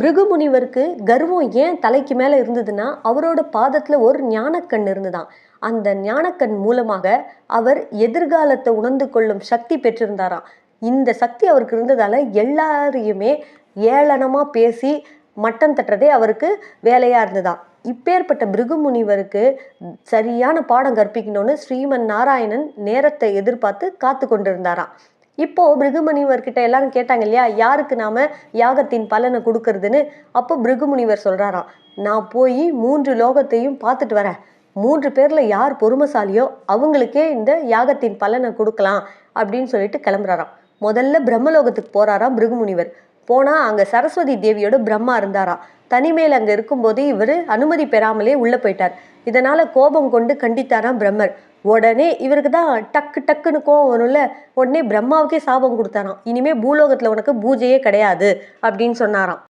பிருகுமுனிவருக்கு கர்வம் ஏன் தலைக்கு மேலே இருந்ததுன்னா அவரோட பாதத்தில் ஒரு ஞானக்கண் இருந்துதான். அந்த ஞானக்கண் மூலமாக அவர் எதிர்காலத்தை உணர்ந்து கொள்ளும் சக்தி பெற்றிருந்தாராம். இந்த சக்தி அவருக்கு இருந்ததால் எல்லாரையுமே ஏளனமாக பேசி மட்டம் தட்டுறதே அவருக்கு வேலையாக இருந்ததா இப்பேற்பட்ட பிருகுமுனிவருக்கு சரியான பாடம் கற்பிக்கணும்னு ஸ்ரீமன் நாராயணன் நேரத்தை எதிர்பார்த்து காத்து கொண்டிருந்தாராம் இப்போது பிருகுமுனிவர்கிட்ட எல்லாரும் கேட்டாங்க இல்லையா யாருக்கு நாம் யாகத்தின் பலனை கொடுக்கறதுன்னு? அப்போ பிருகுமுனிவர் சொல்கிறாராம் நான் போய் மூன்று லோகத்தையும் பார்த்துட்டு வரேன். மூன்று பேரில் யார் பொறுமைசாலியோ அவங்களுக்கே இந்த யாகத்தின் பலனை கொடுக்கலாம் அப்படின்னு சொல்லிட்டு கிளம்புறாராம். முதல்ல பிரம்மலோகத்துக்கு போறாராம் பிருகுமுனிவர். போனால் அங்கே சரஸ்வதி தேவியோட பிரம்மா இருந்தாராம். தனிமையில் அங்கே இருக்கும்போது இவர் அனுமதி பெறாமலே உள்ளே போயிட்டார். இதனால் கோபம் கொண்டு கண்டித்தாராம் பிரம்மர். உடனே இவருக்கு தான் டக்கு டக்குன்னு கோவம் வரும்ல. உடனே பிரம்மாவுக்கே சாபம் கொடுத்தாராம். இனிமே பூலோகத்தில் உனக்கு பூஜையே கிடையாது அப்படின்னு சொன்னாராம்.